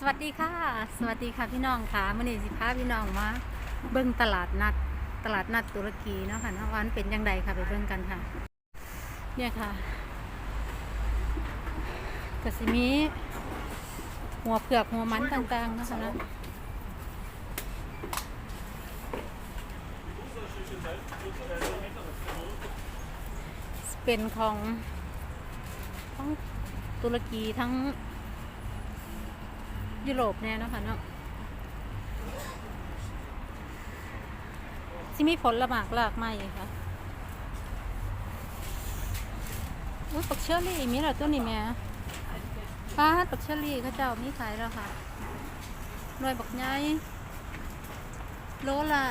สวัสดีค่ะ สวัสดีค่ะพี่น้องค่ะมื่อนี้สิพาพี่น้องมาเบิ้งตลาดนัดตลาดนัดตุรกีเนาะค่ะเนาะวามันเป็นยังไงค่ะไปเบิ้งกันค่ะ เนี่ยค่ะกระสิมีหัวเผือกหัวมันต่างๆเนาะคะเนาะเป็นของทั้งตุรกีทั้ง ยุโรปแน่เนาะค่ะเนาะที่มีผลละหมากหลากไม้ค่ะอุ้ยปักเชอรี่มีแล้วตัวนี้แม่ป้าปักเชอรี่เขาเจ้ามีขายแล้วค่ะหน่วยบักใหญ่โลละ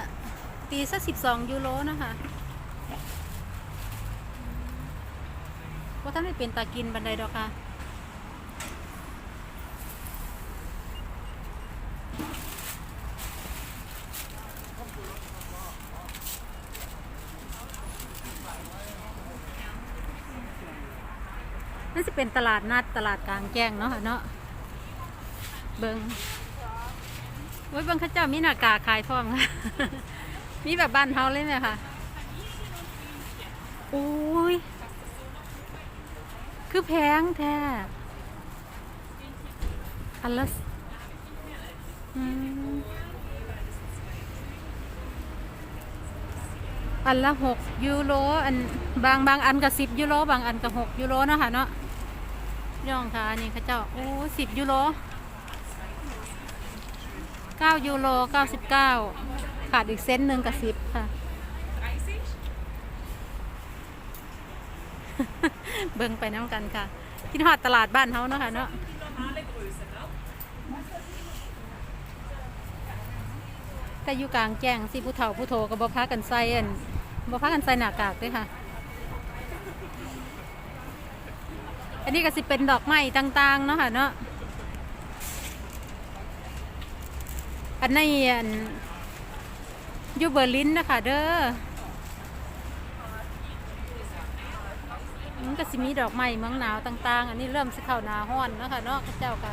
ตีสักสิบสองยูโรนะคะว่าท่านไม่เป็นตากินบันไดดอกค่ะ นี่จะเป็นตลาดนัดตลาดกลางแจ้งเนาะเนาะเบิงโอ้ยเบิงข้าเจ้ามีหน้ากากขายพร้อมค่ะมีแบบบ้านเฮาเลยไหมคะโอ้ยคือแพงแท้อันละสอืมอันละหกยูโรอันบางบางอันก็สิบยูโรบางอันก็หกยูโรเนาะค่ะเนาะ ย่องค่ะอันนี่เข้าเจ้าโอ้สิบยูโรเก้ายูโรเก้าสิบเก้าขาดอีกเซนหนึ่งกับสิบค่ะ เบิ่งไปน้ำกันค่ะที่หอดตลาดบ้านเฮาเนาะค่ะเนาะแต่อยู่กลางแจ้งสิผู้เฒ่าผู้โทก็บ่พากันใส่อันบ่พากันใส่หน้ากากด้วยค่ะ อันนี้ก็สิเป็นดอกไม้ต่างๆเนาะค่ะเนาะอันนี้อันยูเบอร์ลินนะคะเด้อมันก็สิมีดอกไม้เมืองหนาวต่าง ๆ อันนี้เริ่มสิเข้าหนาห้อนแล้วค่ะเนาะเจ้าก็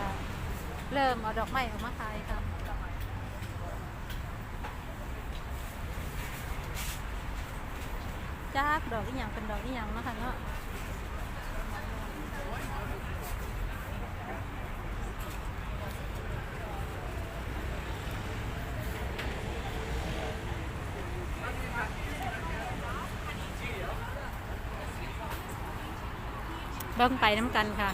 เริ่มเอาดอกไม้ออกมาขายค่ะจากดอกอีหยังเป็นดอกอีหยังเนาะค่ะเนาะ เบิ่งไปน้ำกันค่ะ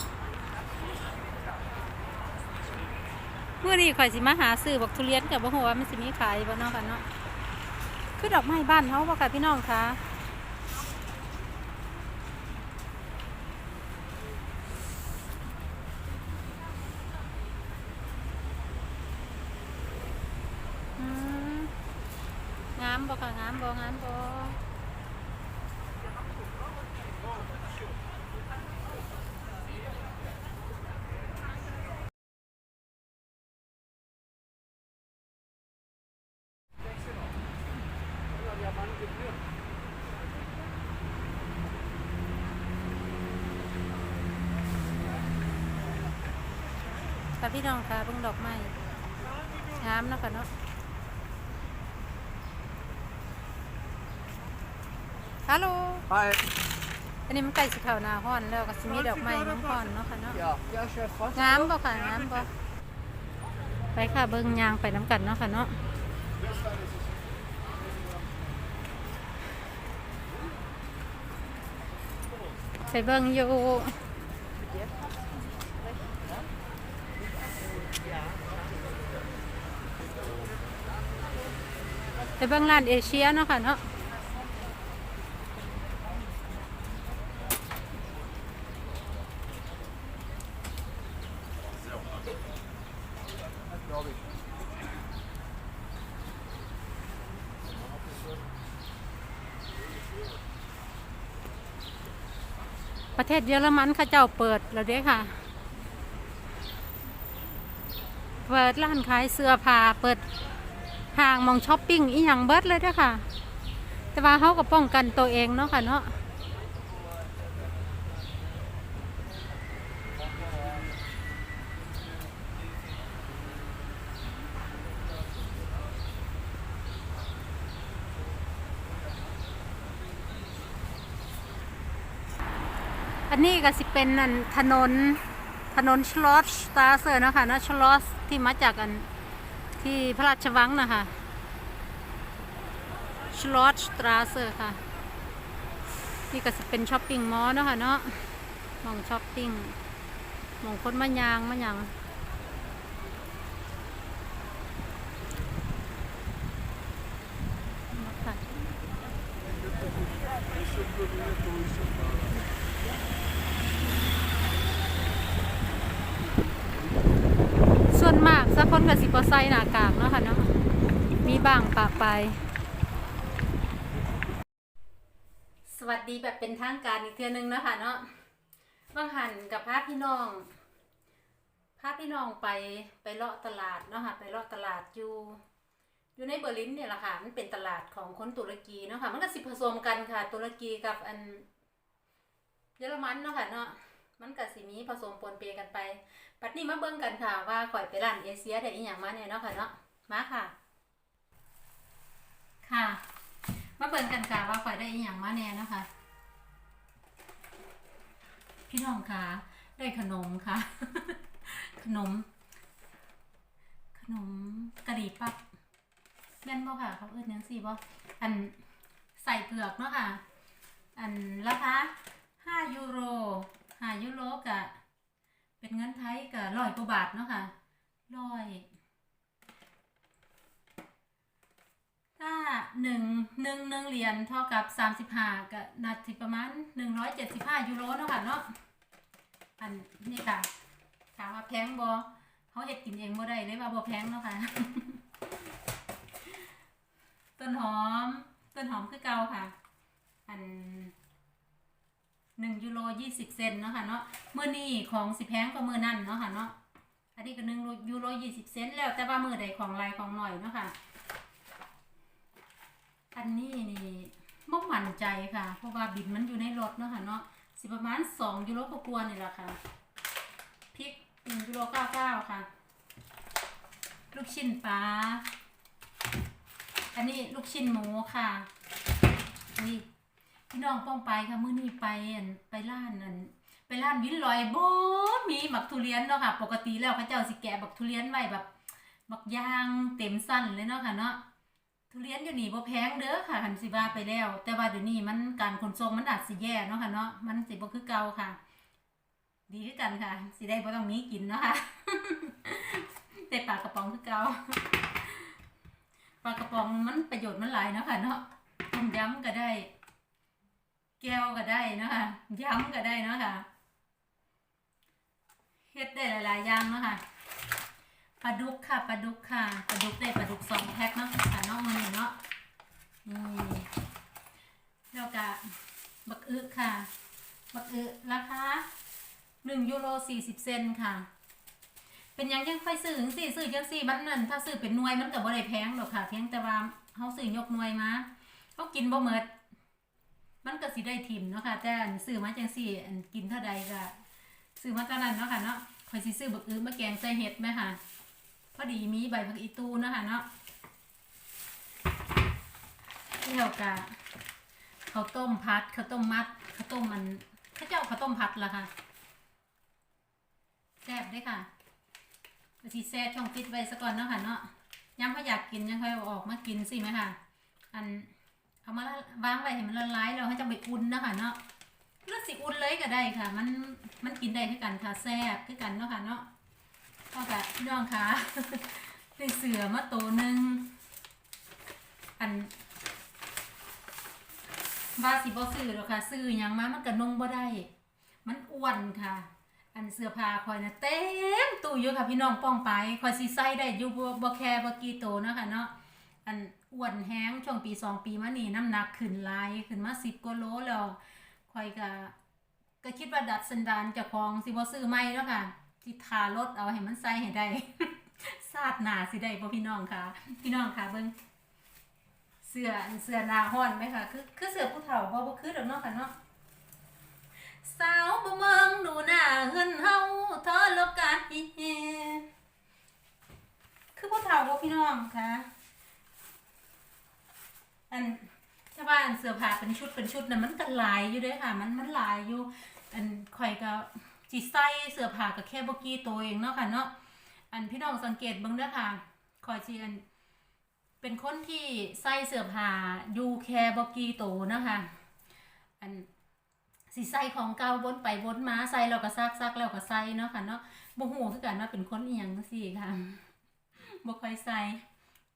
เมื่อนี้ข่อยสิมาหาซื้อบักทุเรียนกับบ่ฮู้ว่ามันสิมีขายบ่นาะค่ะเนาะคือดอกไม้บ้านเฮาบ่ค่ะพี่น้องคะงามบ่ค่ะงามบ่งามบ่ ค่ะพี่น้องค่ะเบิ่งดอกไม้งามเนาะค่ะเนาะฮัลโหล Hi. อันนี้มันใกล้สิเข้าหน้าฮ้อนแล้วก็สิมีดอกไม้มังกรเนาะค่ะเนาะ Ja, ja, kör fast. งามบ่ค่ะงามบ่ไปค่ะเบิ่งยางไปน้ำกันเนาะค่ะเนาะไปเบิ่งอยู่ ไปเบิ่งร้านเอเชียเนาะค่ะเนาะประเทศเยอรมันเขาเจ้าเปิดแล้วเด้ค่ะ เปิดร้านขายเสื้อผ้าเปิด ห่างมองช้อปปิ้งอีหยังเบิดเลยด้ค่ะ แต่ว่าเขาก็ป้องกันตัวเองเนาะค่ะเนาะอันนี้ก็สิเป็นนันถนนถนนชลอสตาเซอร์นะคะนะชลอสที่มาจากอัน ที่พระราชวังนะคะชลอสตราเซอร์ค่ะ นี่ก็จะเป็นช้อปปิ้งมอลล์เนาะค่ะเนาะมองช้อปปิ้งมองคนมายางมายังค่ะ ส่วนมา กสักคนกับสิบใส่หน้ากากเนาะค่ะเนาะมีบางปะไป สวัสดีแบบเป็นทางการอีกเทือนึงเนาะค่ะเนาะบางหันกับพาพี่น้องพาพี่น้องไปไปเลาะตลาดเนาะค่ะไปเลาะตลาดอยู่อยู่ในเบอร์ลินเนี่ยแหละค่ะ มันเป็นตลาดของคนตุรกีเนาะค่ะ มันก็สิผสมกันค่ะ ตุรกีกับอันเยอรมันเนาะค่ะเนาะ มันก็สิมีผสมปนเปกันไป ปัดนี้มาเบิ่งกันค่ะว่าข่อยไปร้านเอเชียได้อีหยังมาเนี่ยเนาะค่ะเนาะมาค่ะ ค่ะ มาเบิ่งกันค่ะว่าข่อยได้อีหยังมาแน่เนาะค่ะพี่น้องค่ะ ได้ขนมค่ะ ขนม ขนมกะหรี่ปั๊บแม่นบ่ค่ะเขาเอิ้นยังซี่บ่อันใส่เผือกเนาะค่ะ อันราคา5ยูโร5ยูโรกะ เป็นเงินไทยกับร้ อยกว่าบาทเนาะค่ะร้อยถ้าหนึ่งหนึ่งหนึ่งเหรียญเท่ากับสามสิบห้าก็นาทีประมาณหนึ่งร้อยเจ็ดสิบห้ายูโรเนาะค่ะเนาะอันนี่ค่ะ ถามว่าแพงบอเขาเห็ดกินเองบ่ได้เลยว่าบ่แพงเนาะค่ะ ต้นหอม ต้นหอมคือเก่าค่ะ อันหนึ่งยูโรยี่สิบเซนเนาะค่ะเนาะเมื่อนี้ของสิแพงกว่ามื่อนั่นเนาะค่ะเนาะ อันนี้ก็หนึ่งยูโรยี่สิบเซนแล้วแต่ว่ามือใดของลายของหน่อยเนาะค่ะ อันนี้นี่บ่มั่นใจค่ะ เพราะว่าบินมันอยู่ในรถเนาะค่ะเนาะสิประมาณสองยูโรกว่านี่แหละค่ะพริกหนึ่งยูโรเก้าเก้าค่ะ ลูกชิ้นปลาอันนี้ลูกชิ้นหมูค่ะนี่พี่น้องป้องไปค่ะมื้อนี้ไปอันไปร้านอัน ไปร้านวินลอยบ่มีหมักทุเรียนเนาะค่ะ ปกติแล้วเขาเจ้าสิแกะบักทุเรียนไว้แบบบักยางเต็มสั้นเลยเนาะค่ะเนาะทุเรียนอยู่นี่บ่แพงเด้อค่ะหันสิว่าไปแล้ว แต่ว่าเดี๋ยวนี้มันการขนส่งมันอาจสิแย่เนาะค่ะเนาะมันสิบ่คือเก่าค่ะ ดีด้วยกันค่ะสิได้บ่ต้องมีกินเนาะค่ะแต่ปลากระป๋องคือเก่าปลากระป๋องมันประโยชน์มันหลายเนาะค่ะเนาะต้มยำก็ได้ แก้วก็ได้เนาะค่ะย้ำก็ได้เนาะค่ะ ฮ็ดได้หลายๆอย่างเนาะค่ะปลาดุกค่ะปลาดุกค่ะปลาดุกได้ปลาดุกสองแพ็คเนาะค่ะเนาะมันนี่เนาะนี่แล้วก็บักอึค่ะบักอึราคาหนึ่งยูโรสี่สิบเซนค่ะ เป็นยังยังค่อยซื้อจังสี่ซื้อจังสี่มันนั่นถ้าซื้อเป็นหน่วยมันก็บ่ได้แพงหรอกค่ะเพียงแต่ว่าเขาซื้อยกหน่วยมาเขากินบ่หมดมันก็สิได้ทิมเนาะค่ะแต่ซื้อมาจังสี่กินเท่าใดก็ ซื้อมาเท่านั้นเนาะค่ะเนาะคอยสิซื้อบักอื้อมาแกงใส่เห็ดไหมค่ะ พอดีมีใบผักอีตูเนาะค่ะเนาะแล้วก็ข้าวต้มพัดข้าวต้มมัดข้าวต้มมันข้าเจ้าข้าวต้มพัดละค่ะแซ่บเด้ค่ะก็สิแซ่ช่องฟิตไว้ซะก่อนเนาะค่ะเนาะย้ำเขาอยากกินยังค่อยเอาออกมากินสิไหมค่ะ อันเอามาวางไว้ให้มันละลายแล้วให้จังไปอุ่นนะคะเนาะ เลือสิอุ่นเลยก็ได้ค่ะ มันมันกินได้คือกันค่ะแซ่บคือกันเนาะค่ะเนาะก็แบบพี่น้องค่ะได้เสือมาโตหนึ่งอันว่าสิบ่ซื้อหรอกค่ะ ซื้อยังมามันก็นุ่งบ่ได้ มันอ้วนค่ะ อันเสื้อผ้าคอยนะเต็มตู้อยู่ค่ะพี่น้องป้องไปคอยสิใส่ได้อยู่บ่บ่แค่บ่กี่โตเนาะค่ะเนาะอันอ้วนแห้งช่วงปีสองปีมานี่น้ำหนักขึ้นลายขึ้นมาสิบกว่าโลแล้ว คอยก็ก็คิดว่าดัดสันดานเจะคองสิบ่ซื้อไม่แล้วค่ะสิทารถเอาให้มันใส่ให้ได้ซาดหนาสิได้บ่พี่น้องค่ะ พี่น้องค่ะเบิ่งเสื้อเสื้อนาฮ้อนไหมคะคือคือเสื้อผู้เฒ่าบ่บ่คือดอกเนาะค่ะเนาะสาวบ่เมืองดูหน้าเงินเฮาทอโลกาฮิเฮคือผู้เฒ่าบ่พี่น้องค่ะอัน ถ้าว่าเสื้อผ้าเป็นชุดเป็นชุดน่ะมันก็หลายอยู่เด้อค่ะ มันมันหลายอยู่ อันข่อยก็สิใส่เสื้อผ้าก็แค่บ่กี่ตัวเองเนาะค่ะเนาะ อันพี่น้องสังเกตเบิ่งเด้อค่ะข่อยสิอันเป็นคนที่ใส่เสื้อผ้าอยู่แค่บ่กี่ตัวนะคะอันสิใส่ของเก่าวนไปวนมาใส่แล้วก็ซักซักแล้วก็ใส่เนาะค่ะเนาะบ่ฮู้คือกันว่าเป็นคนอีหยังจังซี่ค่ะบ่ค่อยใส่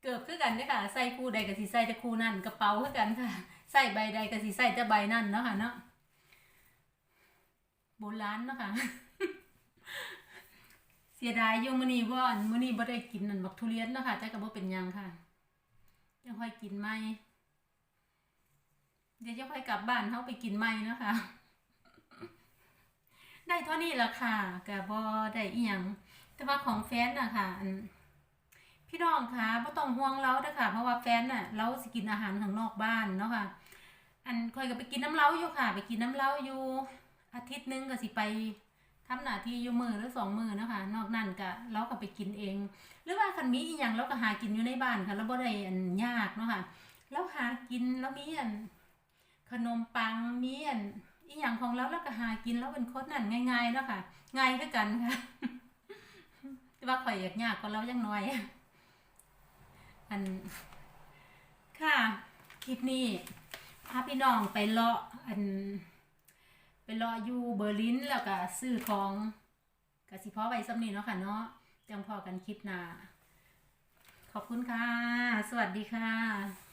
เกือบคือกันเด้อค่ะ ใส่คู่ใดก็สิใส่แต่คู่นั่นกระเป๋าคือกันค่ะ ใส่ใบใดก็สิใส่แต่ใบนั่นเนาะค่ะเนาะโบราณเนาะค่ะ เสียดายอยู่มื้อนี้บ่อันมื้อนี้บ่ได้กินนั่นบักทุเรียนเนาะค่ะแต่ก็บ่เป็นหยังค่ะ ยังค่อยกินใหม่เดี๋ยวจะค่อยกลับบ้านเฮาไปกินใหม่เนาะค่ะได้เท่านี้ละค่ะก็บ่ได้อีหยังแต่ว่าของแฟนนะค่ะ พี่น้องคะบ่ต้องห่วงเราเด้อค่ะ เพราะว่าแฟนน่ะเราสิกินอาหารข้างนอกบ้านเนาะค่ะ อันคอยก็ไปกินน้ำเล้าอยู่ค่ะ ไปกินน้ำเล้าอยู่ อาทิตย์หนึงก็สิไปทำหน้าที่อยู่มือหรือสองมือเนาะค่ะนอกนั้นก็เราก็ไปกินเอง หรือว่าคันมีอีหยังเราก็หากินอยู่ในบ้านค่ะแล้วบ่ได้อันยากเนาะค่ะเราหากินแล้วมีอันขนมปังมีอันอีหยังของเราแล้วก็หากินแล้วเป็นคนนั่นง่ายๆเนาะค่ะ ง่ายคือกันค่ะแต่ว่าข่อยอยากยากกว่าเรายังน้อย อัน ค่ะคลิปนี้พาพี่น้องไปเลาะอัน ไปเลาะอยู่เบอร์ลินแล้วก็ซื้อของกสิพาะไว้สำนีเนาะค่ะเนาะจังพอกันคลิปหน้าขอบคุณค่ะ สวัสดีค่ะ